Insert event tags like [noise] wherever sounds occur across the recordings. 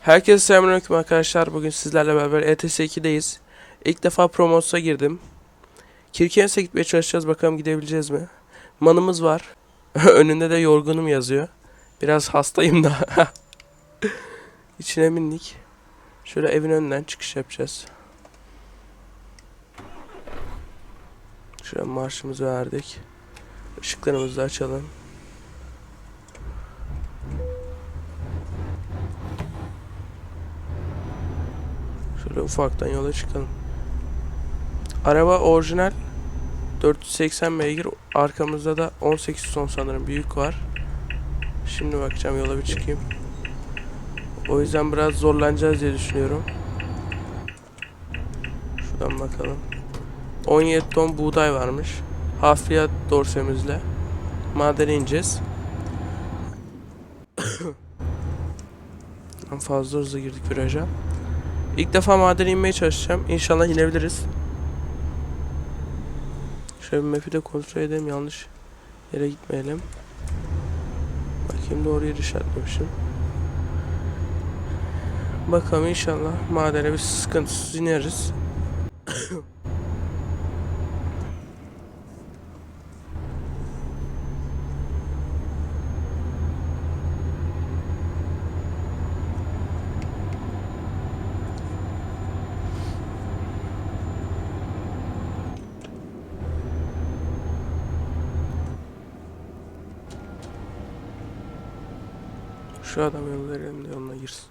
Herkese selamünaleyküm arkadaşlar. Bugün sizlerle beraber ETS 2'deyiz. İlk defa Promos'a girdim. Kirkenes'e gitmeye çalışacağız. Bakalım gidebileceğiz mi? Manımız var. [laughs] Önünde de yorgunum yazıyor. Biraz hastayım da. [laughs] İçine bindik. Şöyle evin önünden çıkış yapacağız. Şöyle marşımızı verdik. Işıklarımızı açalım. Şöyle ufaktan yola çıkalım. Araba orijinal 480 beygir. Arkamızda da 18 ton sanırım büyük var. Şimdi bakacağım yola bir çıkayım. O yüzden biraz zorlanacağız diye düşünüyorum. Şuradan bakalım. 17 ton buğday varmış. Hafriyat dorsemizle. Madene ineceğiz. [coughs] Fazla hızlı girdik viraja. İlk defa madene inmeye çalışacağım. İnşallah inebiliriz. Şöyle bir map'i de kontrol edelim. Yanlış yere gitmeyelim. Bakayım doğru yeri işaretlemişim. Bakalım inşallah madene bir sıkıntısız ineriz. Şu adam yol verelim de yoluna girsin.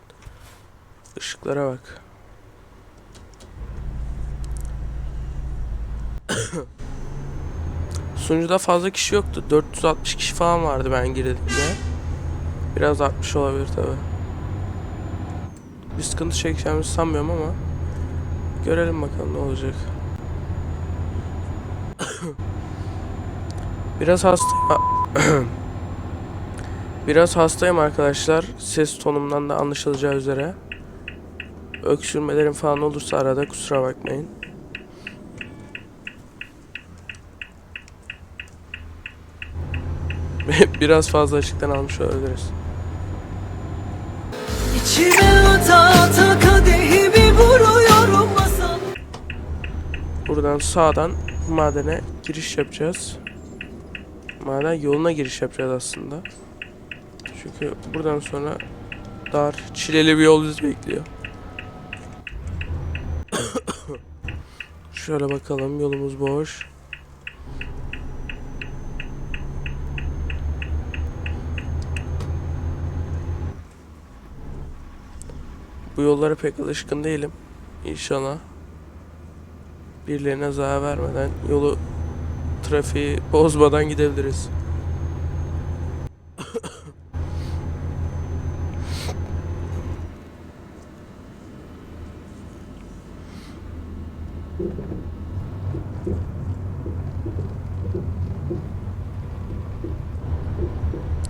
Işıklara bak. [coughs] Sunucuda fazla kişi yoktu. 460 kişi falan vardı ben girdiğimde. Biraz artmış olabilir tabi. Bir sıkıntı çekeceğimizi sanmıyorum ama görelim bakalım ne olacak. [coughs] Biraz hasta [coughs] Biraz hastayım arkadaşlar. Ses tonumdan da anlaşılacağı üzere. Öksürmelerim falan olursa arada kusura bakmayın. [laughs] Biraz fazla açıktan almış olabiliriz. İçime ata ata kadehi bir vuruyorum masal Buradan sağdan madene giriş yapacağız. Maden yoluna giriş yapacağız aslında. Çünkü buradan sonra dar, çileli bir yol bizi bekliyor. Şöyle bakalım yolumuz boş. Bu yollara pek alışkın değilim. İnşallah birilerine zarar vermeden yolu trafiği bozmadan gidebiliriz.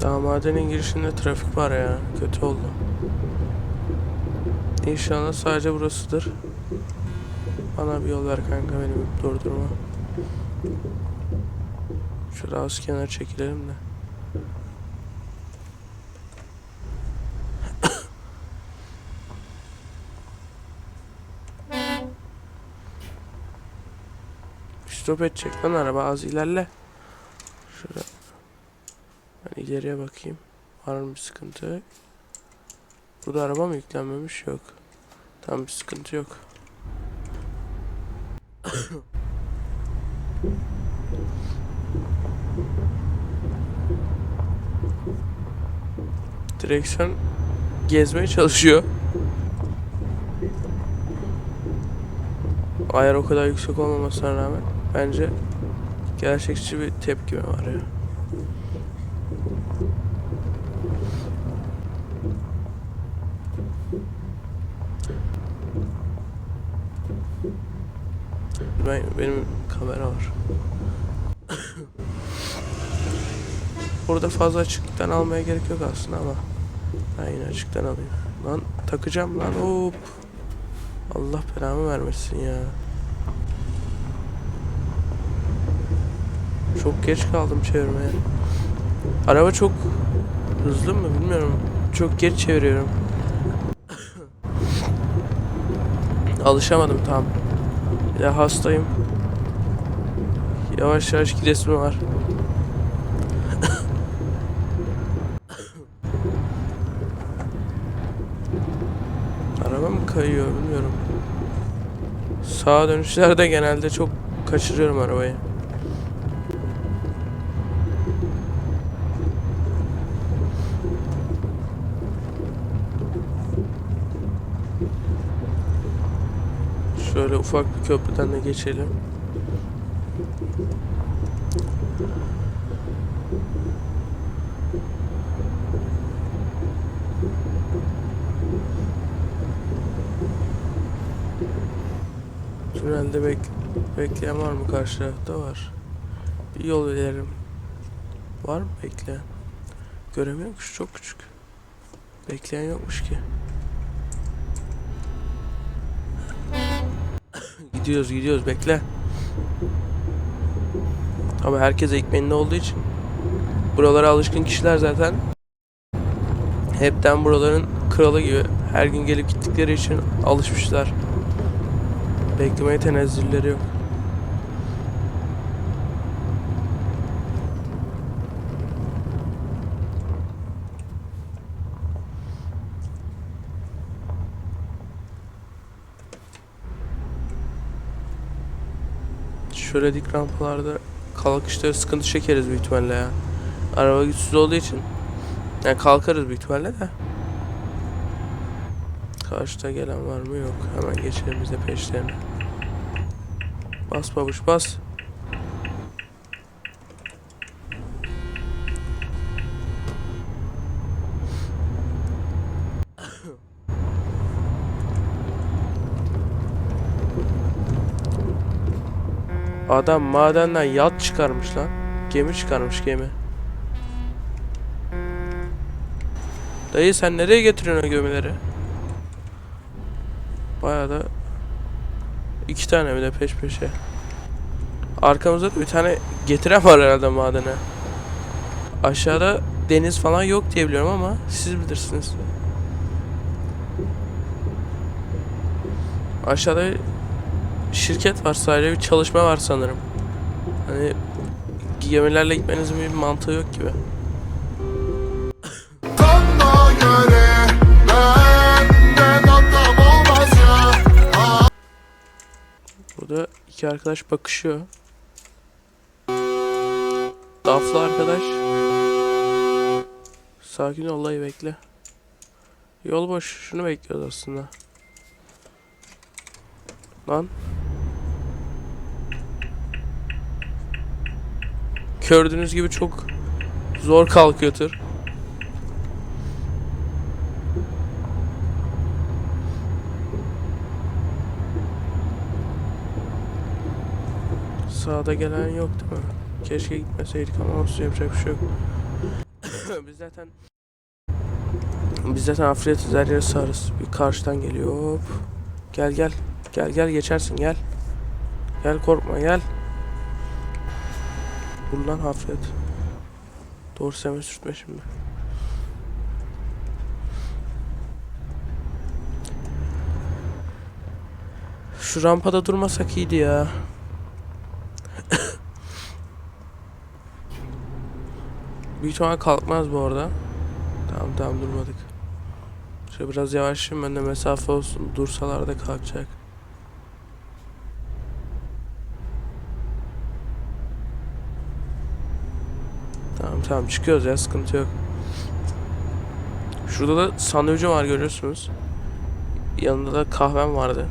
Daha madenin girişinde trafik var ya. Kötü oldu. İnşallah sadece burasıdır. Bana bir yol ver kanka benim durdurma. Şurada az kenara çekilelim de. [coughs] Stop edecek lan araba az ilerle. Şurada. Ben ileriye bakayım. Var mı bir sıkıntı? Burada araba mı yüklenmemiş? Yok. Tam bir sıkıntı yok. [coughs] Direksiyon gezmeye çalışıyor. Ayar o kadar yüksek olmamasına rağmen bence gerçekçi bir tepkime var ya. Ben, benim kamera var. Burada fazla açıktan almaya gerek yok aslında ama ben yine açıktan alayım. Lan takacağım lan hop. Allah belamı vermesin ya. Çok geç kaldım çevirmeye. Araba çok hızlı mı bilmiyorum. Çok geç çeviriyorum. [coughs] Alışamadım tam. De hastayım. Yavaş yavaş gidesim var. [coughs] Araba mı kayıyor bilmiyorum. Sağa dönüşlerde genelde çok kaçırıyorum arabayı. Şöyle ufak bir köprüden de geçelim. Tünelde bek bekleyen var mı karşı tarafta var. Bir yol ilerim. Var mı bekleyen? Göremiyorum ki çok küçük. Bekleyen yokmuş ki. Gidiyoruz gidiyoruz bekle. Ama herkes ekmeğinde olduğu için buralara alışkın kişiler zaten hepten buraların kralı gibi her gün gelip gittikleri için alışmışlar. Beklemeye tenezzülleri yok. Şöyle dik rampalarda kalkışta sıkıntı çekeriz büyük ihtimalle ya. Araba güçsüz olduğu için. Yani kalkarız büyük ihtimalle de. Karşıda gelen var mı? Yok. Hemen geçelim biz de peşlerine. Bas babuş bas. Adam madenden yat çıkarmış lan. Gemi çıkarmış gemi. Dayı sen nereye getiriyorsun o gemileri? Bayağı da iki tane bir de peş peşe. Arkamızda da bir tane getiren var herhalde madene. Aşağıda deniz falan yok diye biliyorum ama siz bilirsiniz. Aşağıda şirket var sadece bir çalışma var sanırım. Hani gemilerle gitmenizin bir mantığı yok gibi. Burada iki arkadaş bakışıyor. Daflı arkadaş. Sakin ol olayı bekle. Yol boş. Şunu bekliyoruz aslında. Lan. Gördüğünüz gibi çok zor kalkıyor tır. Sağda gelen yok değil mi? Keşke gitmeseydik ama olsun yapacak bir şey yok. [coughs] biz zaten biz zaten Afriyetiz her yere sağırız. Bir karşıdan geliyor. Hop. Gel gel. Gel gel geçersin gel. Gel korkma gel. Dur lan Hafriyet. Doğru seme sürtme şimdi. Şu rampada durmasak iyiydi ya. [coughs] Büyük ihtimal kalkmaz bu arada. Tamam tamam durmadık. Şöyle biraz yavaşlayayım ben de mesafe olsun. Dursalar da kalkacak. Tamam çıkıyoruz ya sıkıntı yok. Şurada da sandviçim var görüyorsunuz. Yanında da kahvem vardı.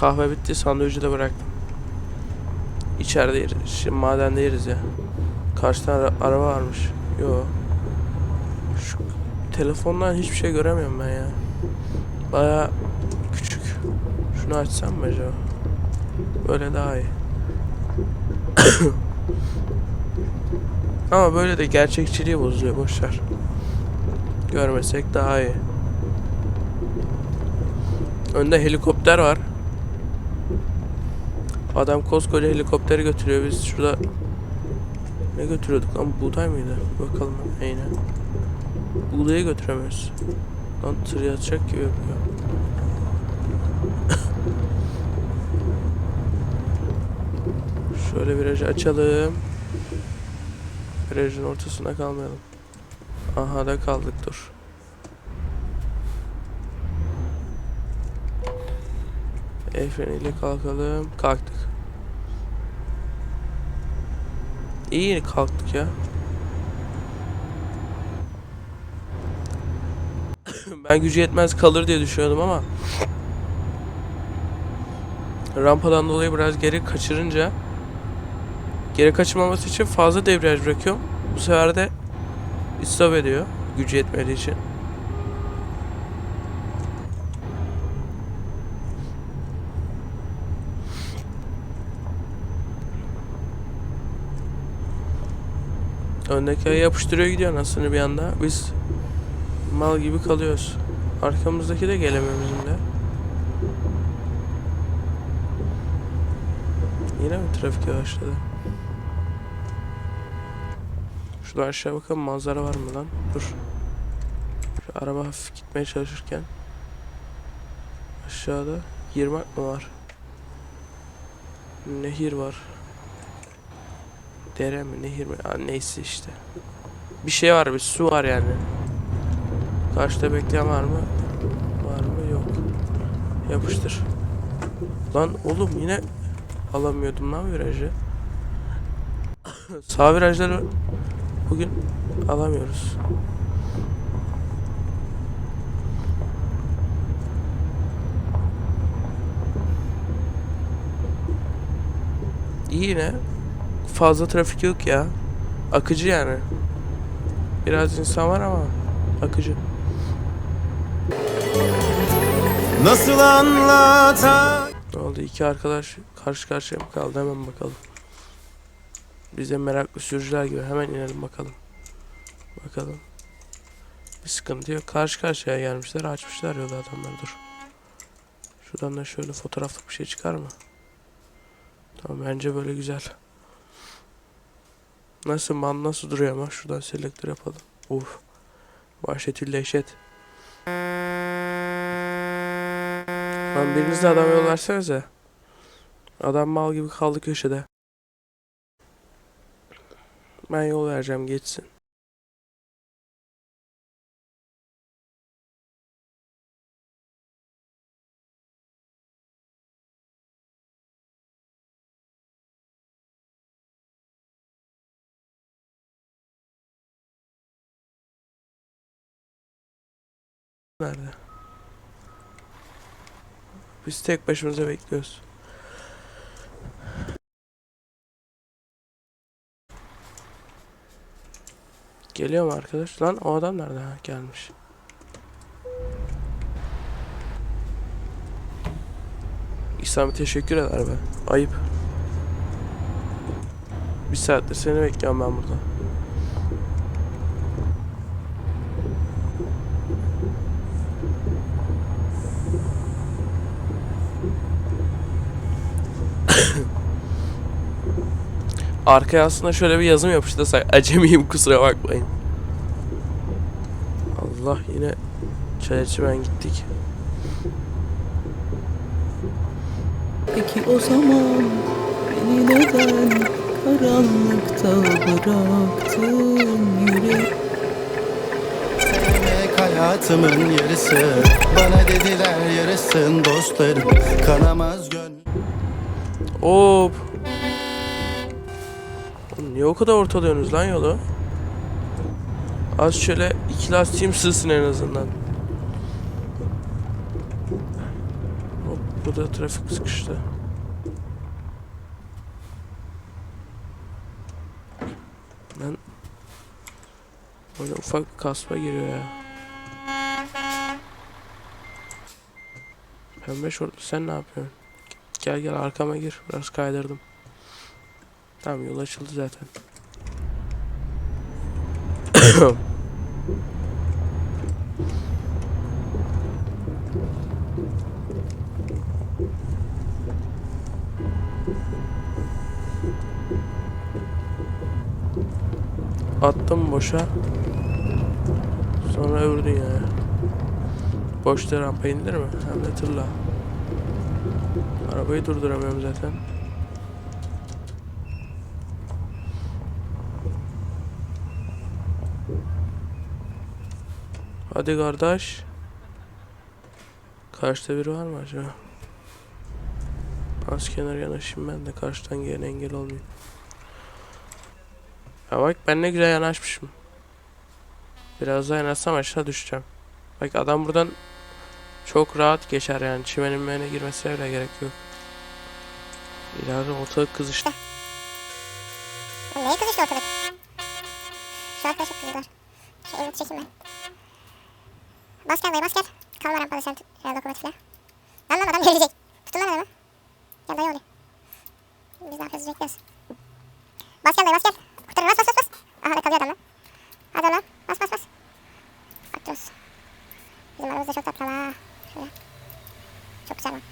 Kahve bitti sandviçi de bıraktım. İçeride yeriz. Şimdi madende yeriz ya. Karşıda ara- araba varmış. Yo. Şu telefondan hiçbir şey göremiyorum ben ya. Baya küçük. Şunu açsam mı acaba? Böyle daha iyi. [coughs] Ama böyle de gerçekçiliği bozuyor boşver. Görmesek daha iyi. Önde helikopter var. Adam koskoca helikopteri götürüyor. Biz şurada ne götürüyorduk lan? Buğday mıydı? Bakalım aynen. Buğdayı götüremiyoruz. Lan tır yatacak gibi yapıyor. Şöyle virajı açalım. Virajın ortasında kalmayalım. Aha da kaldık dur. El freniyle kalkalım. Kalktık. İyi kalktık ya. [coughs] ben gücü yetmez kalır diye düşünüyordum ama rampadan dolayı biraz geri kaçırınca geri kaçırmaması için fazla debriyaj bırakıyorum. Bu sefer de istop ediyor gücü yetmediği için. Öndeki ayı yapıştırıyor gidiyor anasını bir anda. Biz mal gibi kalıyoruz. Arkamızdaki de gelemiyor bizimle. Yine mi trafik yavaşladı? Şuradan aşağı bakalım manzara var mı lan? Dur. Şu araba hafif gitmeye çalışırken aşağıda yırmak mı var? Nehir var. Dere mi nehir mi? Ya neyse işte. Bir şey var bir su var yani. Karşıda bekleyen var mı? Var mı? Yok. Yapıştır. Lan oğlum yine alamıyordum lan virajı. [coughs] Sağ virajları bugün alamıyoruz. İyi yine. Fazla trafik yok ya. Akıcı yani. Biraz insan var ama akıcı. Nasıl anlatan Ne oldu? İki arkadaş karşı karşıya mı kaldı? Hemen bakalım. Biz de meraklı sürücüler gibi hemen inelim bakalım. Bakalım. Bir sıkıntı yok. Karşı karşıya gelmişler. Açmışlar yolu adamlar. Dur. Şuradan da şöyle fotoğraflık bir şey çıkar mı? Tamam bence böyle güzel. Nasıl man nasıl duruyor ama şuradan selektör yapalım. Uf. Vahşetül dehşet. Lan biriniz de adam yol versenize. Adam mal gibi kaldı köşede. Ben yol vereceğim geçsin. Nerede? Biz tek başımıza bekliyoruz. Geliyor mu arkadaş? Lan o adam nerede? Ha, gelmiş. İslam'a teşekkür eder be. Ayıp. Bir saattir seni bekliyorum ben burada. Arkaya aslında şöyle bir yazım yapıştırsak [laughs] acemiyim kusura bakmayın. Allah yine çayırçı ben gittik. Peki o zaman beni neden karanlıkta bıraktın yürek Sevmek hayatımın yarısı Bana dediler yarısın dostlarım Kanamaz gönlüm Hop. Niye o kadar ortalıyorsunuz lan yolu? Az şöyle iki lastiğim sığsın en azından. Hop burada trafik sıkıştı. Ben Böyle ufak bir kasma giriyor ya. Pembe şortlu sen ne yapıyorsun? Gel gel arkama gir. Biraz kaydırdım. Tamam yol açıldı zaten. [coughs] Attım boşa. Sonra öbür dünyaya. Boşta rampa indirir mi? Hem de tırla. Arabayı durduramıyorum zaten. Hadi kardeş. Karşıda biri var mı acaba? Az kenar yanaşayım ben de karşıdan gelen engel olmayayım. Ya bak ben ne güzel yanaşmışım. Biraz daha yanaşsam aşağı düşeceğim. Bak adam buradan çok rahat geçer yani. Çimenin mene girmesine bile gerek yok. İleride ortalık kızıştı. Neye kızıştı ortalık? Şu arkadaşa kızıyorlar. Şu emniyeti çekeyim ben. Bas gel dayı bas gel. Kalma rampada sen herhalde lokomotifle. Lan lan adam gelecek. Tutun lan adamı. Gel dayı oluyor. Biz ne yapıyoruz bekliyoruz. Bas gel dayı bas gel. Kurtarın bas bas bas. Aha da kalıyor adam lan. Hadi oğlum bas bas bas. Atıyoruz. Bizim aramızda çok tatlı ha. Şöyle. Çok güzel lan.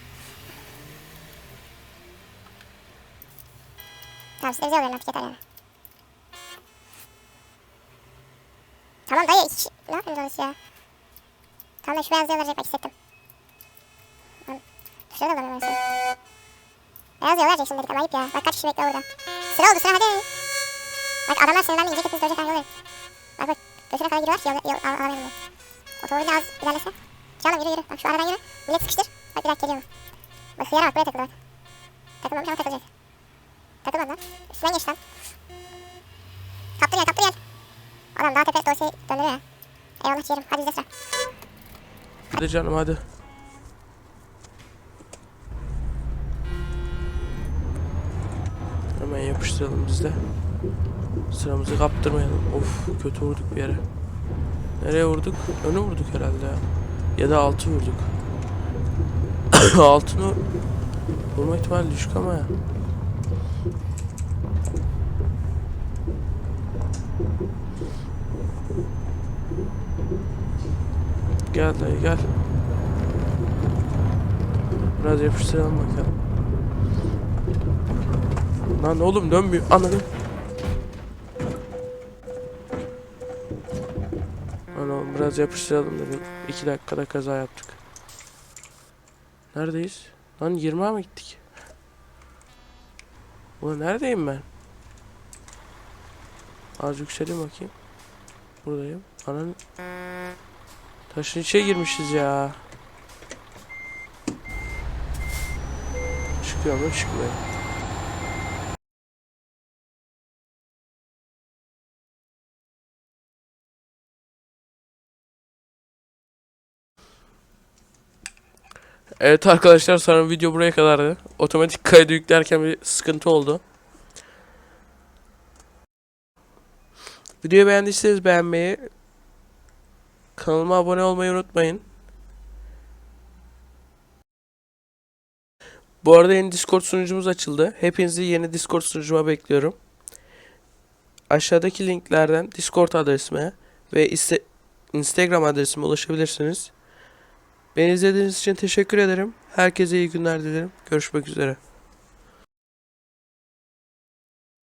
Tamam siz de bize oluyor artık yeter yani. Tamam dayı kişi... Ne yapıyorsunuz ya? Tamam da şu beyaz yolları bak hissettim. Lan tuşlara da ben Beyaz verecek şimdi dedik ama ayıp ya. Bak kaç kişi bekliyor orada. Sıra oldu sıra hadi. Bak adamlar sinirden gidecek hepimiz dövecek yol verin. Bak bak götüne kadar giriyorlar yol, yol al, alamıyorum ben. Otomobil az ilerlese. Canım yürü yürü. Bak şu aradan yürü. Millet sıkıştır. Bak bir dakika geliyorum. Bak hıyara bak buraya takıldı bak. Takılmamış ama takılacak. Takılmadı lan. Üstünden geç lan. Kaptır gel kaptır gel. Adam daha tepe dosyayı döndürüyor ya. Eyvallah ciğerim. Hadi bizde sıra. Hadi canım hadi. Hemen yapıştıralım biz de. Sıramızı kaptırmayalım. Of kötü vurduk bir yere. Nereye vurduk? Önü vurduk herhalde ya. Ya da altı vurduk. [coughs] Altını vurma ihtimali düşük ama ya. Gel dayı gel. Biraz yapıştıralım bakalım. Lan oğlum dönmüyor. Anladım. Lan oğlum biraz yapıştıralım dedim. 2 dakikada kaza yaptık. Neredeyiz? Lan 20'a mı gittik? Ulan neredeyim ben? Az yükseleyim bakayım. Buradayım. Ananı... Taşın içine girmişiz ya. Çıkıyor mu çıkmıyor. Evet arkadaşlar sonra video buraya kadardı. Otomatik kaydı yüklerken bir sıkıntı oldu. Videoyu beğendiyseniz beğenmeyi, kanalıma abone olmayı unutmayın. Bu arada yeni Discord sunucumuz açıldı. Hepinizi yeni Discord sunucuma bekliyorum. Aşağıdaki linklerden Discord adresime ve Instagram adresime ulaşabilirsiniz. Beni izlediğiniz için teşekkür ederim. Herkese iyi günler dilerim. Görüşmek üzere.